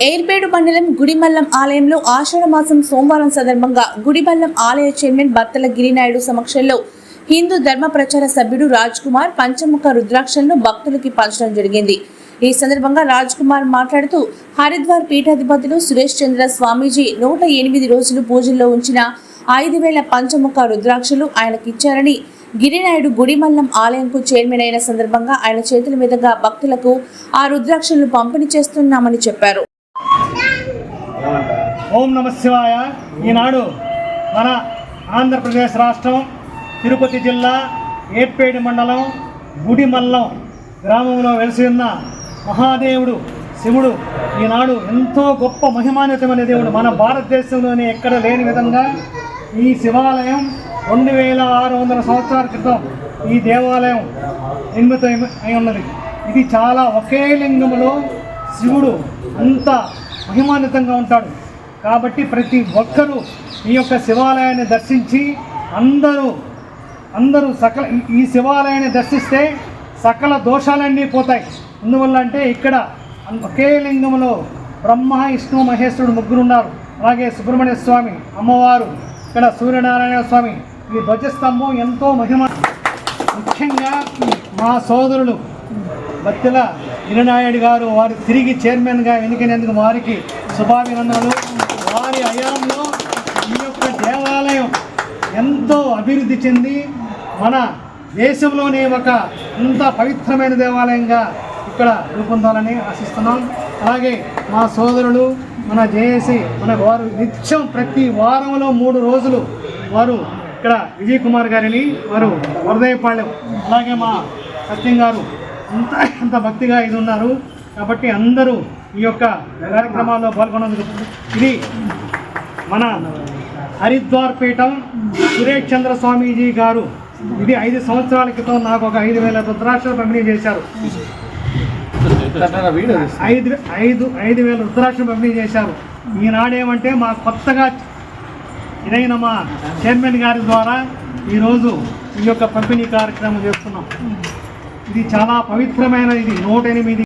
ఏర్పేడు మండలం గుడిమల్లం ఆలయంలో ఆషాఢ మాసం సోమవారం సందర్భంగా గుడిమల్లం ఆలయ చైర్మన్ బత్తల గిరినాయుడు సమక్షంలో హిందూ ధర్మ ప్రచార సభ్యుడు రాజ్ కుమార్ పంచముఖ రుద్రాక్షలను భక్తులకి పంచడం జరిగింది. ఈ సందర్భంగా రాజ్ కుమార్ మాట్లాడుతూ హరిద్వార్ పీఠాధిపతులు సురేష్ చంద్ర స్వామీజీ నూట ఎనిమిది రోజులు పూజల్లో ఉంచిన ఐదు వేల పంచముఖ రుద్రాక్షలు ఆయనకిచ్చారని గిరినాయుడు గుడిమల్లం ఆలయంకు చైర్మన్ అయిన సందర్భంగా ఆయన చేతుల మీదుగా భక్తులకు ఆ రుద్రాక్షలను పంపిణీ చేస్తున్నామని చెప్పారు. ఓం నమ శివాయ. ఈనాడు మన ఆంధ్రప్రదేశ్ రాష్ట్రం తిరుపతి జిల్లా ఏర్పేడి మండలం గుడిమల్లం గ్రామంలో వెలిసి ఉన్న మహాదేవుడు శివుడు ఈనాడు ఎంతో గొప్ప మహిమాన్వితమైన దేవుడు. మన భారతదేశంలోనే ఎక్కడ లేని విధంగా ఈ శివాలయం రెండు వేల ఆరు వందల సంవత్సరాల క్రితం ఈ దేవాలయం నిర్మితం అయి ఉన్నది. ఇది చాలా ఒకే లింగములో శివుడు అంత మహిమాన్వితంగా ఉంటాడు. కాబట్టి ప్రతి ఒక్కరూ ఈ యొక్క శివాలయాన్ని దర్శించి అందరూ అందరూ సకల ఈ- శివాలయాన్ని దర్శిస్తే సకల దోషాలన్నీ పోతాయి. ఎందువల్ల అంటే ఇక్కడ ఒకే లింగంలో బ్రహ్మ విష్ణు మహేశ్వరుడు ముగ్గురు ఉన్నారు. అలాగే సుబ్రహ్మణ్య స్వామి అమ్మవారు ఇక్కడ సూర్యనారాయణ స్వామి ఈ ధ్వజస్తంభం ఎంతో మహిమ. ముఖ్యంగా మా సోదరులు బత్తిల గిరినాయుడు గారు వారు తిరిగి చైర్మన్గా ఎన్నికైనందుకు వారికి శుభాభినందనలు. వారి హయాంలో ఈ యొక్క దేవాలయం ఎంతో అభివృద్ధి చెంది మన దేశంలోనే ఒక ఇంత పవిత్రమైన దేవాలయంగా ఇక్కడ రూపొందాలని ఆశిస్తున్నాం. అలాగే మా సోదరులు మన జేఏసి మన వారు నిత్యం ప్రతి వారంలో మూడు రోజులు వారు ఇక్కడ విజయ్ కుమార్ గారిని వారు వరదయపాళ్యం అలాగే మా సత్యం గారు అంత అంత భక్తిగా ఇది ఉన్నారు. కాబట్టి అందరూ ఈ యొక్క కార్యక్రమాల్లో పాల్గొన్నందుకు ఇది మన హరిద్వార్ పీఠం సురేష్ చంద్ర స్వామీజీ గారు ఇది ఐదు సంవత్సరాల క్రితం నాకు ఒక ఐదు వేల రుద్రాక్షలు పంపిణీ చేశారు. ఐదు ఐదు ఐదు వేల రుద్రాక్షలు పంపిణీ చేశారు. ఈనాడేమంటే మా కొత్తగా ఇదైన మా చైర్మన్ గారి ద్వారా ఈరోజు ఈ యొక్క పంపిణీ కార్యక్రమం చేస్తున్నాం. ఇది చాలా పవిత్రమైన ఇది. నూట ఎనిమిది